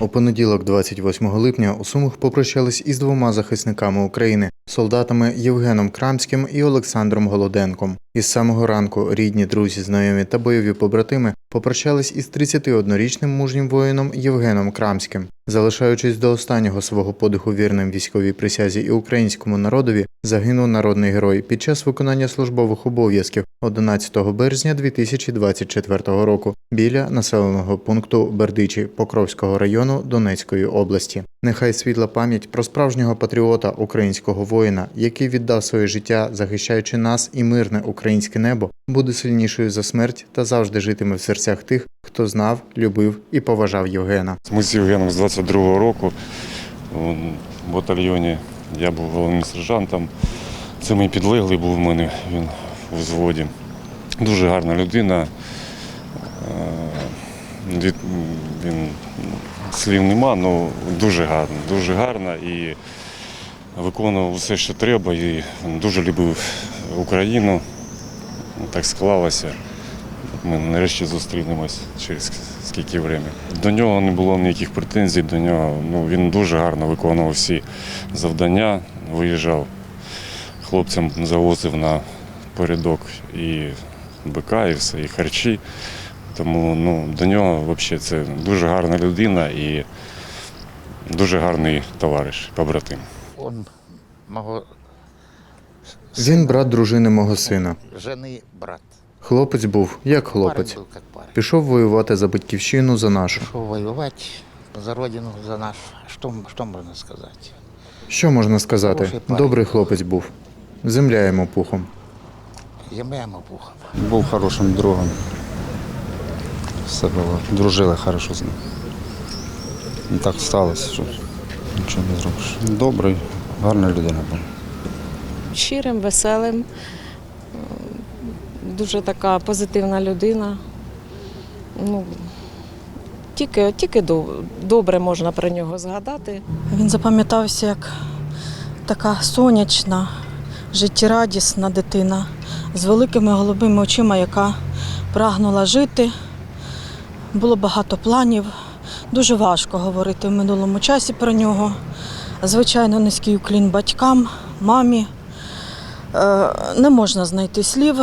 У понеділок, 28 липня, у Сумах попрощались із двома захисниками України солдатами Євгеном Крамським і Олександром Голоденком. Із самого ранку рідні, друзі, знайомі та бойові побратими попрощались із 31-річним мужнім воїном Євгеном Крамським. Залишаючись до останнього свого подиху вірним військовій присязі і українському народові, загинув народний герой під час виконання службових обов'язків 11 березня 2024 року біля населеного пункту Бердичі Покровського району Донецької області. Нехай світла пам'ять про справжнього патріота українського воїна, який віддав своє життя, захищаючи нас і мирне українське небо, буде сильнішою за смерть та завжди житиме в серцях тих, хто знав, любив і поважав Євгена. Ми з Євгеном з 22-го року в батальйоні. Я був головним сержантом. Це мій підлеглий був в мене, він у взводі. Дуже гарна людина. Е, Він слів нема, але дуже гарна, дуже гарна і виконував все, що треба. І дуже любив Україну. Так склалося. Ми нарешті зустрінемось через скільки времени. До нього не було ніяких претензій, до нього ну, він дуже гарно виконував всі завдання, виїжджав, хлопцям завозив на порядок і бика, і все, і харчі. Тому ну, до нього взагалі це дуже гарна людина і дуже гарний товариш, побратим. Он мого Він брат дружини мого сина. жены брат. Хлопець був як хлопець. Парень парень. Пішов воювати за батьківщину за нашу. Шел воевать за родину, за наш. Что, м- что можно сказать? Що можна сказати? Хороший парень. Добрий хлопець був. Земля йому пухом. Земля ему пухом. Був хорошим другом. Все було. Дружили хорошо з ним. І так сталося, що нічого не зробиш. Добрий, гарна людина була. щирим, веселим, дуже така позитивна людина. Ну, тільки, тільки до- добре можна про нього згадати. Він запам'ятався як така сонячна, життєрадісна дитина з великими голубими очима, яка прагнула жити. Було багато планів. Дуже важко говорити в минулому часі про нього. Звичайно, низький уклін батькам, мамі. Е, Не можна знайти слів.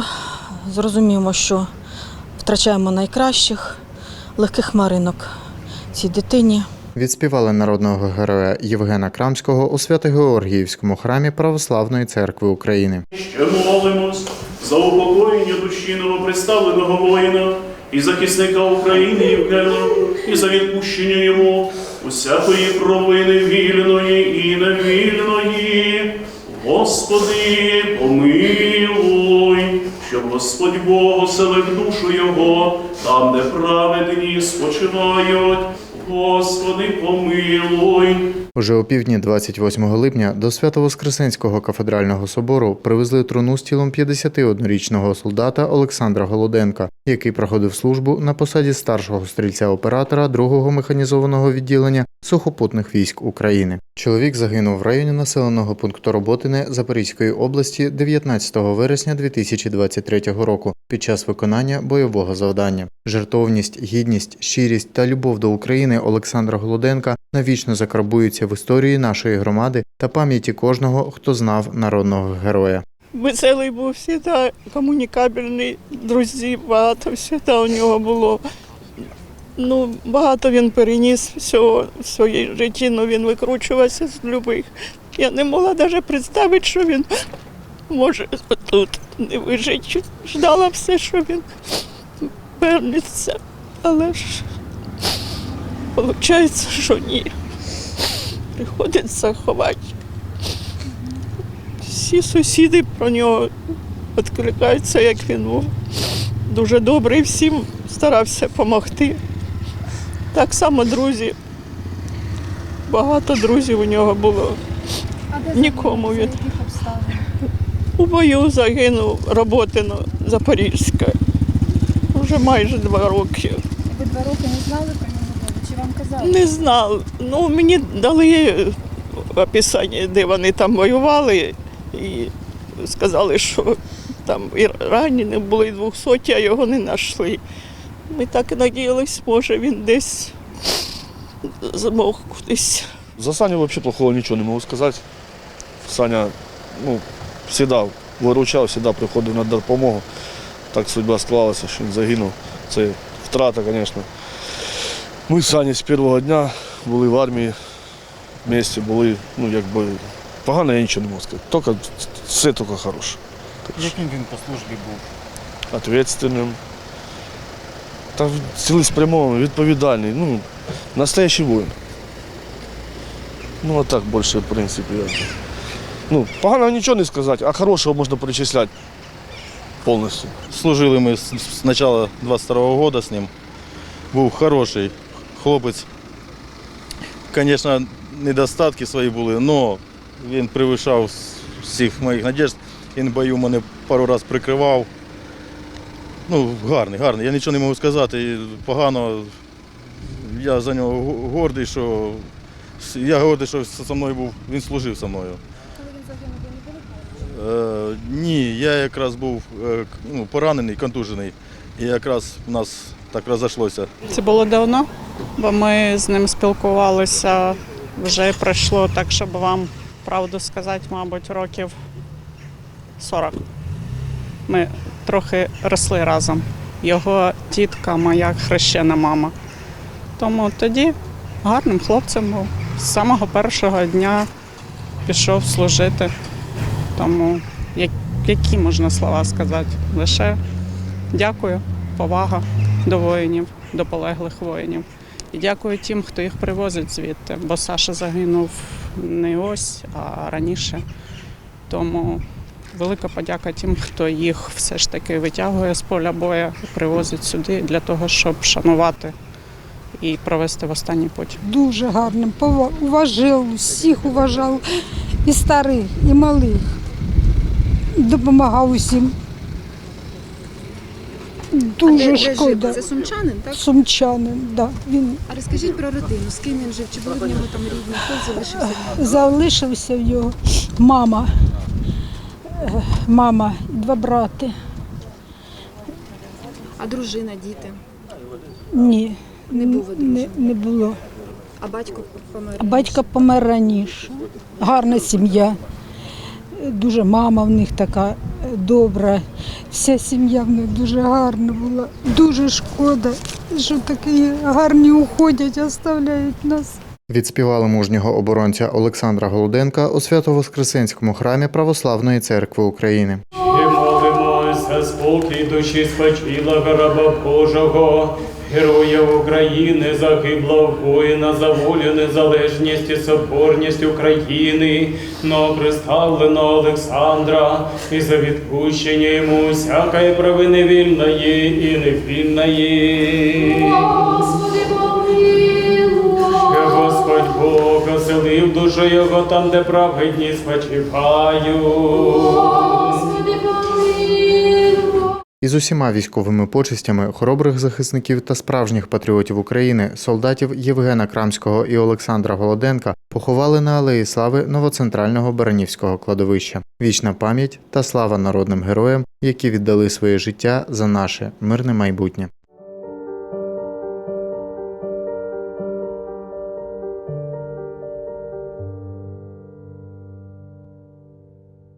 Зрозуміємо, що втрачаємо найкращих, легких маринок цій дитині. Відспівали народного героя Євгена Крамського у Свято-Георгіївському храмі Православної церкви України. Ще молимось за упокоєння душі новоприставленого воїна і захисника України Євгена, і за відпущення йому усякої провини вільної і невільної. Господи, помилуй, щоб Господь Бог оселив душу його, там, де праведні спочивають. Господи, помилуй. Уже о півдні 28 липня до Свято-Воскресенського кафедрального собору привезли труну з тілом 51-річного солдата Олександра Голоденка, який проходив службу на посаді старшого стрільця-оператора 2-го механізованого відділення сухопутних військ України. Чоловік загинув в районі населеного пункту Роботине Запорізької області 19 вересня 2023 року під час виконання бойового завдання. Жертовність, гідність, щирість та любов до України Олександра Голоденка навічно закарбуються в історії нашої громади та пам'яті кожного, хто знав народного героя. Веселий був завжди, комунікабельний, друзів багато завжди у нього було. Ну, багато він переніс всього в своїй житті, але він викручувався з любих. Я не могла навіть представити, що він може тут не вижити. Ждала все, що він вернеться. Але ж виходить, що ні. Приходиться ховати. Всі сусіди про нього відкликаються, як він був дуже добрий, всім старався допомогти. Так само друзі. Багато друзів у нього було. Нікому він. У бою загинув Роботино Запорізька. Вже майже два роки. Ви два роки не знали про нього? Чи вам казали? Не знав. Ну, мені дали описання, де вони там воювали, і сказали, що там і ранені були і 200, а його не знайшли. Ми так і надіялись, може він десь змог кудись. За Саню вообще плохого ничего не могу сказать. Саня, ну, всегда виручав, всегда приходив на допомогу. Так судьба склалася, що він загинув. Це втрата, звісно. Ми з Сані з першого дня були в армії, в місті були, ну якби погано я нічого не можу сказати. Тільки все тільки хороше. Яким він по службі був? Ответственним. Та цілеспрямований, відповідальний. Ну, настоящий воїн. Ну, а так більше, в принципі. Ну, поганого нічого не сказати, а хорошого можна перечисляти повністю. Служили ми з начала 22-го года з ним. Був хороший хлопець. Звісно, недостатки свої були, але він перевищав всіх моїх надіжд. Він бою мене пару разів прикривав. Ну, гарний, гарний. Я нічого не можу сказати. Погано. Я за нього гордий, що я гордий, що зі мною був. Він служив зі мною. Коли він загинув, ви не були? Е, ні, я якраз був е, ну, поранений, контужений. І якраз у нас так розійшлося. Це було давно, бо ми з ним спілкувалися. Вже пройшло так, щоб вам правду сказати, мабуть, років 40. Ми трохи росли разом. Його тітка, моя хрещена мама. Тому тоді гарним хлопцем був. З самого першого дня пішов служити. Тому які можна слова сказати? Лише дякую, повага до воїнів, до полеглих воїнів. І дякую тим, хто їх привозить звідти, бо Саша загинув не ось, а раніше. Тому велика подяка тим, хто їх все ж таки витягує з поля бою привозить сюди для того, щоб шанувати і провести в останній путь. дуже гарним, пова- уважав, всіх уважав, і старих, і малих. Допомагав усім. Дуже шкода. Це сумчанин, так? Сумчанин, да. Він А розкажіть про родину, з ким він жив, чи були в нього там рідні, хто залишився? залишився в його мама, мама, і два брати. А дружина, діти? Ні, Не був не, не було. А батько помер? А Батько помер раніше. Гарна сім'я. Дуже мама в них така е, добра. Вся сім'я в них дуже гарна була. Дуже шкода, що такі гарні уходять, оставляють нас. Відспівали мужнього оборонця Олександра Голоденка у Свято-Воскресенському храмі Православної церкви України. І молимося, спокій душі спочилого раба Божого, героя України, загиблого воїна за волю, незалежність і соборність України, новоприставленого Олександра, і за відпущення йому всякої провини вільної і невільної. Господи, помилуй! Оселив душу його там, де праведні спочивають. Із усіма військовими почестями хоробрих захисників та справжніх патріотів України, солдатів Євгена Крамського і Олександра Голоденка поховали на алеї слави новоцентрального Баранівського кладовища. Вічна пам'ять та слава народним героям, які віддали своє життя за наше мирне майбутнє.